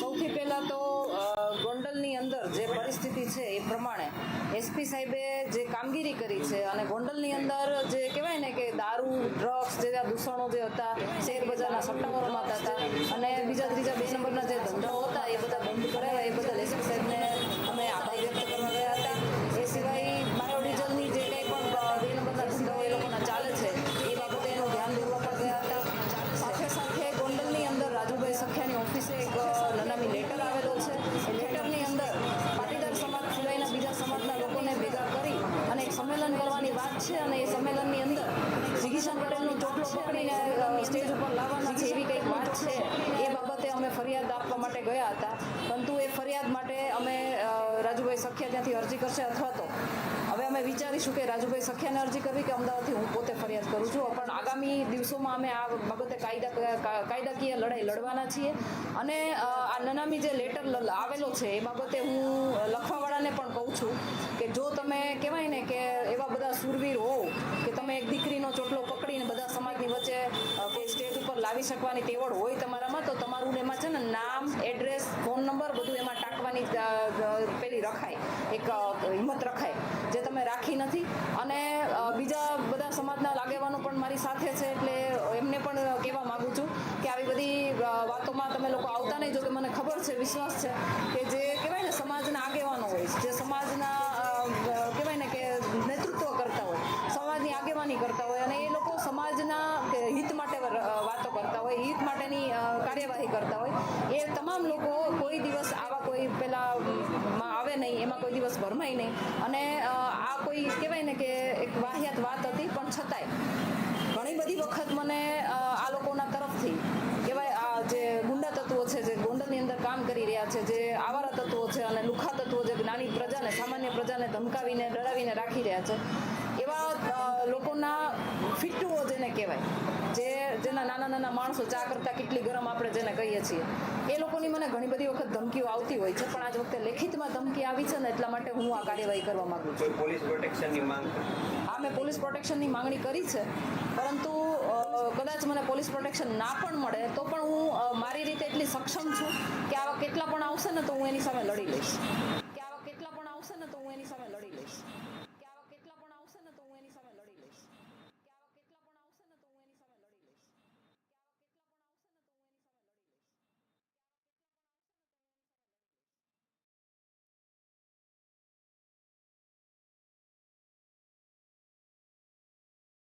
સૌથી પહેલાં તો ગોંડલની અંદર જે પરિસ્થિતિ છે એ પ્રમાણે એસપી સાહેબે જે કામગીરી કરી છે અને ગોંડલની અંદર જે કહેવાય ને કે દારૂ ડ્રગ્સ જેવા દૂષણો જે હતા શેર બજારના સટ્ટાઓ રમાતા હતા અને બીજા ત્રીજા બે જે છે અને એ સંમેલનની અંદર જિગીશન પટેલનો ચોટલો પકડીને સ્ટેજ ઉપર લાવવાના છે કંઈક વાત છે, એ બાબતે અમે ફરિયાદ આપવા માટે ગયા હતા. પરંતુ એ ફરિયાદ માટે અમે રાજુભાઈ સખિયા ત્યાંથી અરજી કરશે અથવા તો. હવે અમે વિચારીશું કે રાજુભાઈ સખિયાને અરજી કરવી કે અમદાવાદથી હું પોતે ફરિયાદ કરું છું. પણ આગામી દિવસોમાં અમે આ બાબતે કાયદા કાયદાકીય લડાઈ લડવાના છીએ. અને આ નનામી જે લેટર આવેલો છે, એ બાબતે હું લખવાવાળાને પણ કહું છું કે જો તમે કહેવાય ને કે એવા બધા સુરવીર હોવ કે તમે એક દીકરીનો ચોટલો પકડીને બધા સમાજની વચ્ચે અ, કોઈ લાવી શકવાની તેવડ હોય તમારામાં, તો તમારું એમાં છે ને નામ, એડ્રેસ, ફોન નંબર બધું એમાં ટાંકવાની પેલી રખાય. એક હિંમત રખાય, જે તમે રાખી નથી. અને બીજા બધા સમાજના લાગેવાનો પણ મારી સાથે છે, એટલે એમને પણ કહેવા માગું છું કે આવી બધી વાતોમાં તમે લોકો આવતા નહીં જો કે મને ખબર છે, વિશ્વાસ છે કે જે કહેવાય ને, સમાજના આગેવાનો હોય જે સમાજના અ, અ, કહેવાય ને કે નેતૃત્વ કરતા હોય સમાજની આગેવાની કરતા હોય અને એ લોકો સમાજના કે હિત માટે ર- અ, વાતો કરતા હોય હિત માટેની કાર્યવાહી કરતા હોય. એ તમામ લોકો કોઈ દિવસ આવા કોઈ પેલા આવે નહીં, એમાં કોઈ દિવસ ભરમાય નહીં. અને આ કોઈ કહેવાય ને કે એક વાહિયાત વાત હતી, પણ છતાંય. ઘણી બધી વખત મને આ લોકોના તરફથી કહેવાય, આ જે ગુંડા તત્વો છે, જે ગોંડલની અંદર કામ કરી રહ્યા છે, જે આવારા તત્વો છે અને લુખા તત્વો જે નાની પ્રજાને, સામાન્ય પ્રજાને ધમકાવીને, ડરાવીને રાખી રહ્યા છે, એવા લોકોના ફિટુઓ જેને કહેવાય નાના નાના માણસો ચા કરતા કેટલી ગરમ આપણે જેને કહીએ છીએ. એ લોકોની મને ઘણી બધી વખત ધમકીઓ આવતી હોય છે પણ આજ વખતે લેખિતમાં ધમકી આવી છે ને એટલા માટે હું આ કાર્યવાહી કરવા માંગુ છું. પોલીસ પ્રોટેક્શનની માંગ હા મેં પોલીસ પ્રોટેક્શનની માંગણી કરી છે પરંતુ કદાચ મને પોલીસ પ્રોટેક્શન ના પણ મળે તો પણ હું મારી રીતે એટલી સક્ષમ છું કે આવા કેટલા પણ આવશે ને તો હું એની સામે લડી લઈશ.